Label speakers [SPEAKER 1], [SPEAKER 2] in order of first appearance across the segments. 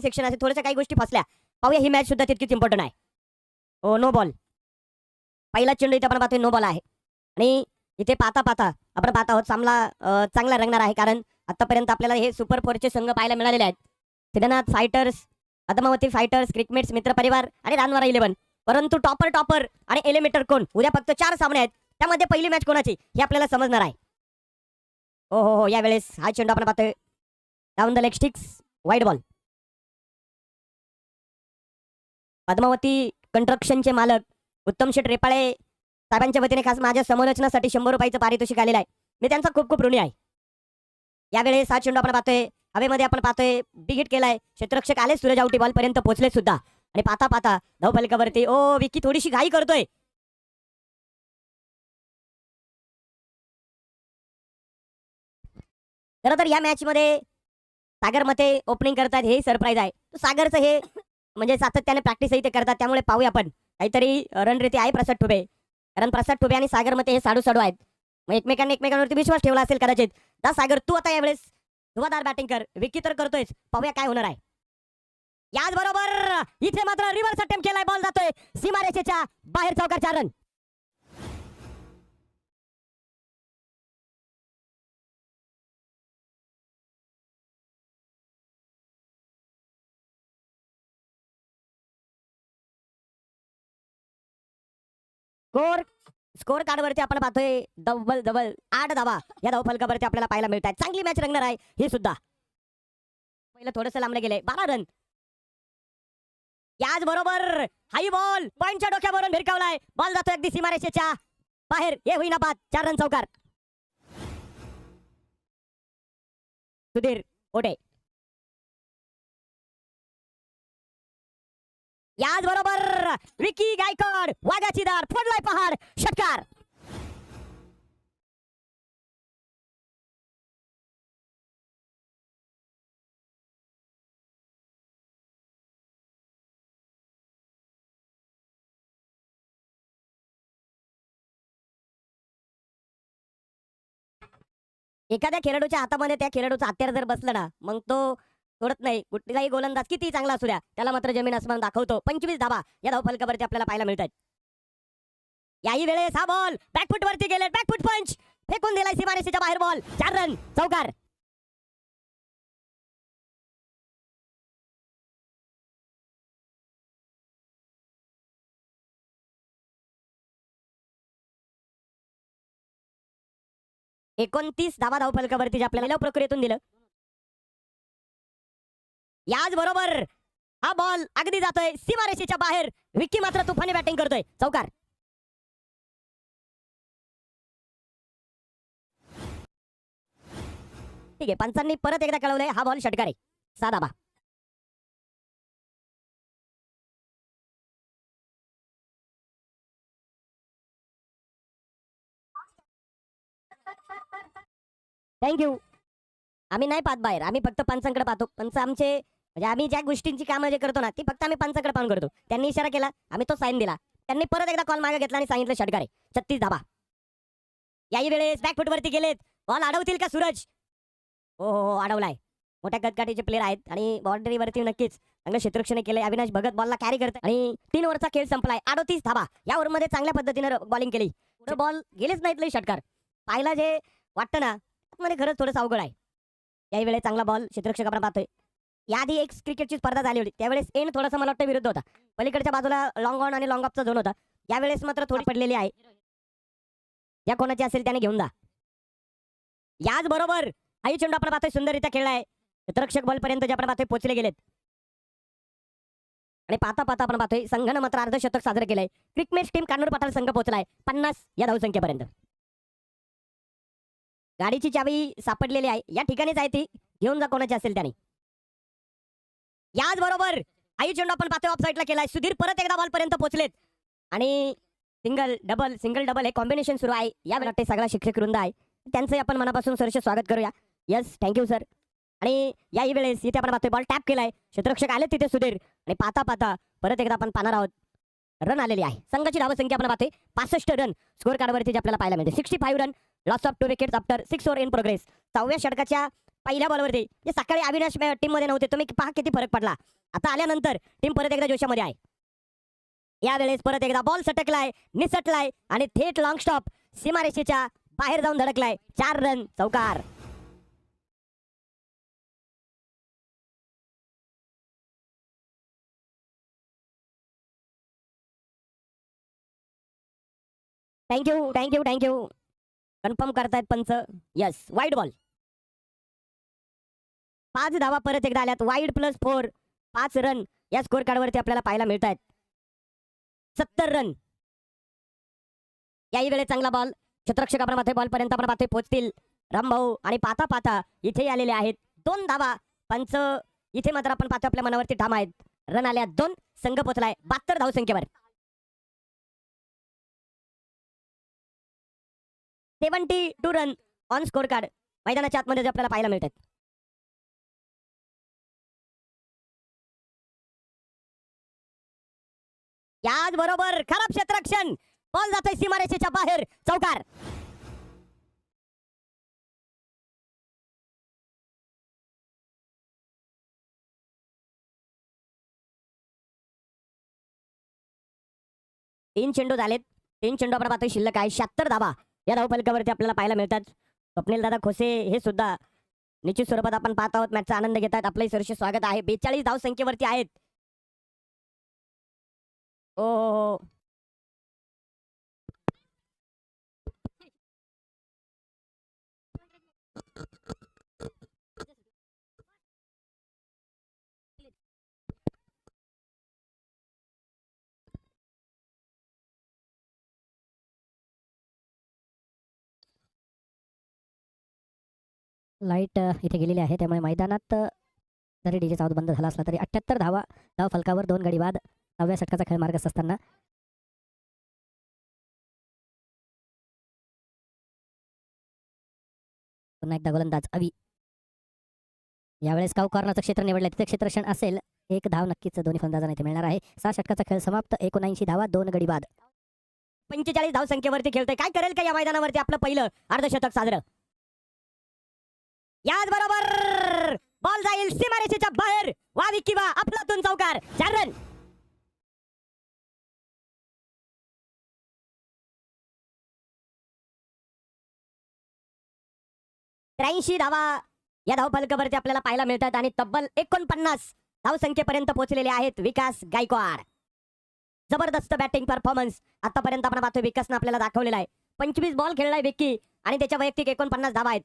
[SPEAKER 1] Section असे थोड्याशा काही गोष्टी फसल्या. पाहूया ही मॅच सुद्धा तितकीच इम्पॉर्टंट आहे. हो नो बॉल पहिला चेंडू इथे आपण पाहतोय नो बॉल आहे. आणि इथे पाहता पाहता आपण पाहत आहोत सामना चांगला रंगणार आहे. कारण आतापर्यंत आपल्याला हे सुपर फोरचे संघ पाहायला मिळालेले आहेत. Siddhanath fighters Adamavati fighters cricmates मित्रपरिवार आणि रानवारा इलेव्हन परंतु टॉपर टॉपर आणि एलिमेटर कोण? उद्या फक्त चार सामने आहेत. त्यामध्ये पहिली मॅच कोणाची? हे आपल्याला समजणार आहे. हो हो हो यावेळेस हा चेंडू आपण पाहतोय. Down the leg sticks wide ball Padmavati कंस्ट्रक्शनचे मालक उत्तम शेठ रेपाळे साहेबांच्या वतीने खास माझ्या समालोचनासाठी शंभर रुपयाचं पारितोषिक आलेलं आहे. मी त्यांचा खूप खूप ऋणी आहे. यावेळेस सात चेंडू आपण पाहतोय हवेमध्ये आपण पाहतोय बिग हिट केलाय. क्षेत्ररक्षक आले सूरज आउटी बॉल पर्यंत पोहोचले सुद्धा. आणि पाहता पाहता धावफलकावरती ओ विकी थोडीशी घाई करतोय. खरं तर या मॅच मध्ये सागर मते ओपनिंग करतात हे सरप्राईज आहे. सागरचं हे म्हणजे सातत्याने प्रॅक्टिसही ते करतात त्यामुळे पाहूया आपण. काहीतरी रणरीती आहे प्रसाद ठुबे. कारण प्रसाद ठुबे आणि सागर मते हे साडू साडू आहेत. मग एकमेकांनी एकमेकांवरती विश्वास ठेवला असेल कदाचित. दा सागर तू आता यावेळेस धुवादार बॅटिंग कर. विकी तर करतोय पाहूया काय होणार आहे. याच बरोबर इथे मात्र रिव्हर्स अटेम्प्ट केलाय. बॉल जातोय. सीमारेषेच्या बाहेर चौकार चार रन स्कोर स्कोर कार्डवरती आपण पाहतोय डबल डबल आठ धावा या धावफलकावरती आपल्याला पाहायला मिळत चांगली मॅच रंगणार आहे ही सुद्धा. पहिलं थोडस लांबलं गेलंय. बारा रन याच बरोबर हाई बॉल पॉईंटच्या डोक्यावरून भिरकावलाय. बॉल जातो अगदी सीमारेषेच्या बाहेर हे होईना बाद चार रन चौकार. सुधीर ओटे. याच बरोबर विकी गायकवाड वाघाची दार फोडलाय पहाड. षटकार. एखाद्या खेळाडूच्या हातामध्ये त्या खेळाडूचं हत्यार जर बसलं ना मग तो सोडत नाही. कुठलाही गोलंदाज किती चांगला असू द्या त्याला मात्र जमीन आसमान दाखवतो. पंचवीस धाबा या धावफलकावरती आपल्याला पाहायला मिळतात याही वेळेस हा बॉल बॅकफुट वरती गेले बॅकफुट पंच फेकून दिलाय सीमारेषेच्या बाहेर बॉल चार रन चौकार. एकोणतीस धावा धावफलकावरती जे आपल्याला प्रक्रियेतून दिलं. याच बरोबर हा बॉल अगदी जातोय. सीमारेषेच्या बाहेर. विक्की मात्र तुफानी बॅटिंग करतोय. चौकार. ठीक आहे पंचांनी परत एकदा कळवलंय. हा बॉल षटकार. आहे साधा बा. थँक्यू आम्ही नाही पाहत बाहेर. आम्ही फक्त पंचांकडे पाहतो. पंच आमचे म्हणजे आम्ही ज्या गोष्टींची कामं जे करतो ना ती फक्त आम्ही पंचाकडे पाहून करतो. त्यांनी इशारा केला आम्ही तो साईन दिला. त्यांनी परत एकदा कॉल मागे घेतला आणि सांगितलं षटकारे छत्तीस धाबा. याही वेळेस बॅकफुट वरती गेलेत. बॉल अडवतील का सूरज? हो हो हो अडवलाय. मोठ्या गटगाटीचे प्लेअर आहेत आणि बॉर्डरी वरती नक्कीच चांगलं क्षेत्ररक्षण केलंय. अविनाश भगत बॉलला कॅरी करत आणि तीन ओव्हरचा खेळ संपलाय. अडोतीस धाबा. या ओव्हरमध्ये चांगल्या पद्धतीनं बॉलिंग केली. पुढे बॉल गेलेच नाहीत लई षटकार. पाहिला जे वाटतं ना मध्ये खरंच थोडंसं अवघड आहे. याही वेळेस चांगला बॉल क्षेत्ररक्षक आपण पाहतोय. याआधी एक क्रिकेटची स्पर्धा झाली होती. त्यावेळेस एन थोडासा मला वाटतं विरुद्ध होता. पलीकडच्या बाजूला लॉंग ऑन आणि लॉंग ऑफचा झोन होता. यावेळेस मात्र थोडी पडलेली आहे. या कोणाची असेल त्याने घेऊन जा. याच बरोबर आई चेंडू आपण पाहतोय सुंदररित्या खेळलाय. क्षेत्ररक्षक बॉलपर्यंत जे आपण पाहतोय पोहोचले गेलेत. आणि पाहता पाहता आपण पाहतोय संघानं मात्र अर्धशतक साजरं केलंय. क्रिकमेश टीम कानूर पाटाल संघ पोहोचलाय. पन्नास या धावसंख्येपर्यंत. गाडीची चावी सापडलेली आहे. या ठिकाणीच आहे ती. घेऊन जा कोणाची असेल त्याने. याच बरोबर. आई चेंडू आपण पाहतोय ऑफ साईडला केलाय. सुधीर परत एकदा बॉलपर्यंत पोहोचलेत. आणि सिंगल डबल सिंगल डबल हे कॉम्बिनेशन सुरू आहे. या वाटते सगळा शिक्षक वृंद आहे. त्यांचं आपण मनापासून सरश स्वागत करूया. यस थँक्यू सर आणि याही वेळेस इथे आपण पाहतोय बॉल टॅप केलाय. शत्रक्षक आले तिथे सुधीर. आणि पाहता पाहता परत एकदा आपण पाहणार आहोत. रन आलेली आहे. संघाची धावसंख्या आपण पाहतोय. पासष्ट रन स्कोर कार्डवरती जे आपल्याला पाहायला मिळते. Sixty five run loss of two wicket after six over in progress सहाव्या षटकाच्या पहिल्या बॉलवरती जे सकाळी अविनाश टीममध्ये नव्हते तुम्ही पहा किती फरक पडला. आता आल्यानंतर टीम परत एकदा जोशामध्ये आहे. यावेळेस परत एकदा बॉल सटकलाय निसटलाय आणि थेट लॉंग स्टॉप सीमारेषेच्या बाहेर जाऊन धडकलाय. चार रन चौकार. थँक्यू थँक्यू थँक्यू कन्फर्म करतायत पंच. यस वाईट बॉल पाच धावा परत एकदा आल्यात. Wide plus four. पाच रन या स्कोर कार्डवरती आपल्याला पाहायला मिळत आहेत सत्तर रन. याही वेळेस चांगला बॉल क्षेत्ररक्षक माथे बॉल पर्यंत आपण माथे पोहोचतील रामभाऊ आणि पाता पाता इथे आलेले आहेत. दोन धावा. पंच इथे मात्र आपण पाहतो आपल्या मनावरती ठाम आहेत. रन आल्या दोन. संघ पोचलाय. बहात्तर धाव संख्येवर. Seventy two run on score card मैदानाच्या आतमध्ये आपल्याला पाहायला मिळतात. याच बरोबर खराब क्षेत्रक्षण बॉल जातोय सीमारेषेच्या बाहेर. चौकार. तीन चेंडू झालेत. तीन चेंडू आपण पाहतोय शिल्लक आहे. शहात्तर धावा. या धावफलकावरती आपल्याला पाहायला मिळतात. स्वप्नील दादा खोसे हे सुद्धा निश्चित स्वरूपात आपण पाहत आहोत. मॅचचा आनंद घेतात. आपलंही सरशी स्वागत आहे. बेचाळीस धाव संख्येवरती आहेत. लाइट इथे गेलेली आहे. त्यामुळे मैदानात जरी डीजेचा आवाज बंद झाला असला तरी अठ्ठ्याहत्तर धावा. धाव फलकावर दोन गडी बाद. नवव्या षटकाचा खेळ मार्ग असताना. पुन्हा एकदा गोलंदाज अवी. यावेळेस काव कॉर्नरचं क्षेत्र निवडलं. तिथे क्षेत्रक्षण असेल. एक धाव नक्कीच दोन्ही फलंदाजांना इथे मिळणार आहे. सहा षटकाचा खेळ समाप्त. एकोणऐंशी धावा दोन गडी बाद. पंचेचाळीस धाव संख्येवरती खेळतोय. काय करेल का या मैदानावरती आपलं पहिलं अर्धशतक साजरं? याच बरोबर. बॉल जाईल सीमारेषेच्या बाहेर. वा विकी वा चौकार. चार रन त्र्याऐंशी धावा. या धावफलकावरती आपल्याला पाहायला मिळतात आणि तब्बल एकोणपन्नास धावसंख्येपर्यंत पोहोचलेले आहेत विकास गायकवाड. जबरदस्त बॅटिंग परफॉर्मन्स आतापर्यंत आपण पाहतोय विकासनं आपल्याला दाखवलेला आहे. पंचवीस बॉल खेळलाय विक्की आणि त्याच्या वैयक्तिक एकोणपन्नास धावा आहेत.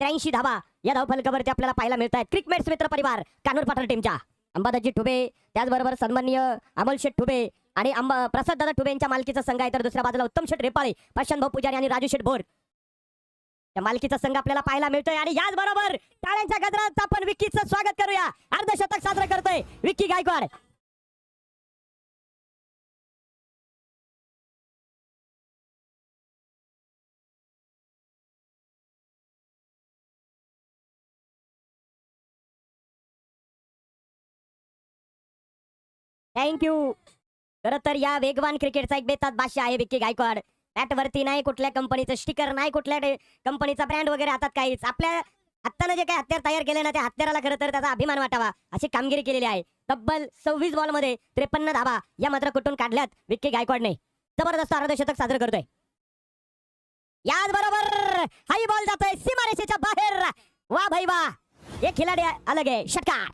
[SPEAKER 1] त्र्याऐंशी धावा. या धावफलकावरती आपल्याला पाहायला मिळत आहेत क्रिकमेट्स मित्र परिवार कानूर पाटण टीमच्या. अंबादाजी ठुबे त्याचबरोबर सन्माननीय अमोल शेठ ठुबे आणि अंबा प्रसाद दादा ठुबे यांच्या मालकीचा संघ आहे. तर दुसऱ्या बाजूला उत्तम शेठ रेपाळे प्रशांत भाऊ पुजारी आणि राजू शेठ भोर. या मालकीचा संघ आपल्याला पाहायला मिळतोय आणि याच बरोबर टाळ्यांच्या गजरात आपण विकीचं स्वागत करूया. अर्धशतक साजरं करतोय. विक्की गायकवाड थँक्यू खरं तर या वेगवान क्रिकेटचा एक बेतात भाष्य आहे विक्की गायकवाड. वरती नाही कुठल्या कंपनीचं स्टिकर नाही कुठल्या कंपनीचा ब्रँड वगैरे हातात काहीच. आपल्या हाताने जे काही हत्यार तयार केले ना त्या हत्याराला खरं तर त्याचा अभिमान वाटावा अशी कामगिरी केलेली आहे. तब्बल सव्वीस बॉलमध्ये त्रेपन्न धावा या मात्र कुठून काढल्यात विक्की गायकवाडने. जबरदस्त अर्धशतक साजरं करतोय. याच बरोबर हाई बॉल जातोय सीमारेषेच्या बाहेर. वा भाई वा. हे खिलाडी अलग आहे षटकार.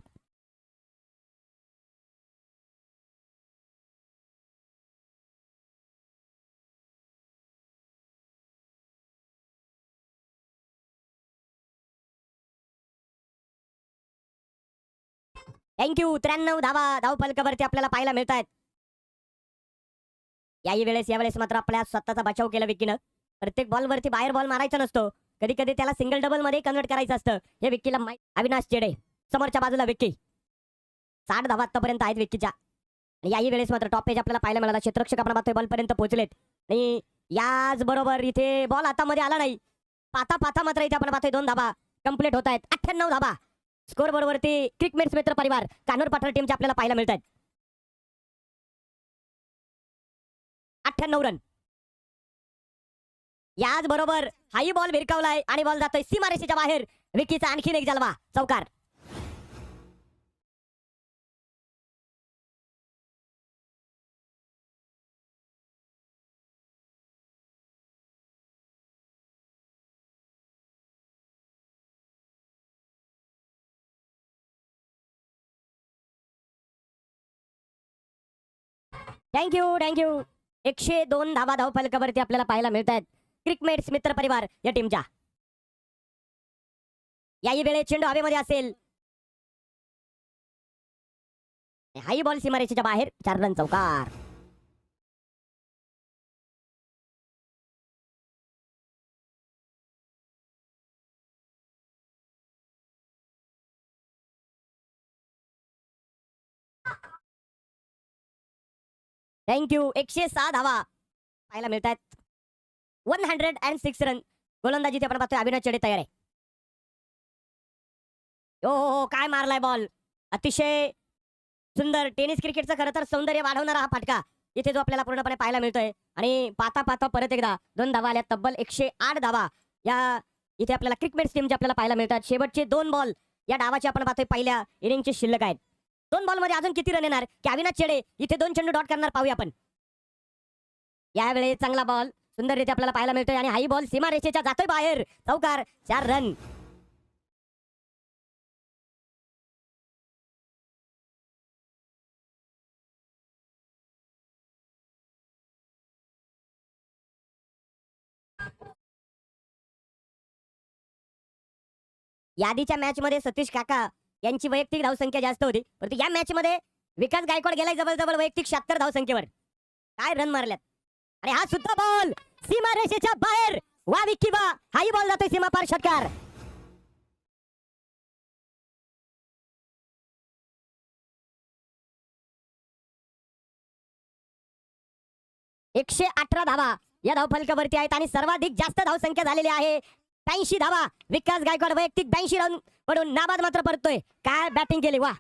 [SPEAKER 1] थँक्यू त्र्याण्णव धावा धाव फलकावरती आपल्याला पाहायला मिळत आहेत याही वेळेस यावेळेस मात्र आपल्या स्वतःचा बचाव केला विकीनं प्रत्येक बॉल वरती बाहेर बॉल मारायचा नसतो. कधी कधी त्याला सिंगल डबलमध्ये कन्वर्ट करायचं असतं. हे विक्कीला माहीत अविनाश चेडे समोरच्या बाजूला विक्की. साठ धावा आतापर्यंत आहेत विक्कीच्या. आणि याही वेळेस मात्र टॉप पेज आपल्याला पाहायला मिळाला. क्षेत्रक्षक आपण बॉल पर्यंत पोहोचलेत. आणि याच बरोबर इथे बॉल हातामध्ये आला नाही. पाता पाता मात्र इथे आपण पाहतोय दोन धाबा कंप्लीट होत आहेत अठ्ठ्याण्णव धाबा स्कोर बरोबरती क्रिकमेट्स मित्र परिवार कानूर पाठर टीमचे आपल्याला पाहायला मिळत आहेत अठ्ठ्याण्णव रन याच बरोबर हाई बॉल भिरकावलाय आणि बॉल जातोय सीमारेषेच्या बाहेर. विकीचा आणखीन एक जलवा. चौकार. थँक्यू थँक्यू एकशे दोन धावा धावफलकावरती आपल्याला पाहायला मिळत आहेत क्रिकमेट्स मित्र परिवार या टीमच्या. याही वेळेत चेंडू हवेमध्ये असेल. हाई बॉल सीमारेषेच्या बाहेर. चार रन चौकार. थँक्यू एकशे सहा धावा. पाहायला मिळत आहेत one hundred and six run गोलंदाजीचे आपण पाहतोय अभिनव चढे तयार आहे. हो हो हो काय मारलाय बॉल अतिशय सुंदर. टेनिस क्रिकेटचं खरं तर सौंदर्य वाढवणारा हा फाटका इथे जो आपल्याला पूर्णपणे पाहायला मिळतोय. आणि पाता पाता परत एकदा दोन धावा आल्या तब्बल एकशे आठ धावा या इथे आपल्याला क्रिकेट टीमचे आपल्याला पाहायला मिळतात. शेवटचे दोन बॉल या डावाचे आपण पाहतोय. पहिल्या इनिंगचे शिल्लक आहेत. दोन बॉलमध्ये अजून किती रन येणार? की चेडे इथे दोन चेंडू डॉट करणार पाहूया आपण. यावेळी चांगला बॉल सुंदररीत्या आपल्याला पाहायला मिळतोय आणि हाई बॉल सीमारेषेच्या जातोय बाहेर. चौकार चार रन यादीच्या मॅच मध्ये सतीश काका यांची वैयक्तिक धावसंख्या जास्त होती. परंतु या मॅच मध्ये विकास गायकवाड गेलाय जवळ जवळ वैयक्तिक शहात्तर धावसंख्येवर. काय रन मारल्यात? आणि हा सुद्धा बॉल सीमा रेषेच्या बाहेर! वा विकी वा हाही बॉल जातोय सीमा पार षटकार. एकशे अठरा धावा या धावफलकावरती आहेत आणि सर्वाधिक जास्त धावसंख्या झालेली आहे. ब्याऐंशी धावा. विकास गायकवाड वैयक्तिक ब्याऐंशी रन पडून नाबाद मात्र परतोय काय बॅटिंग केली वा.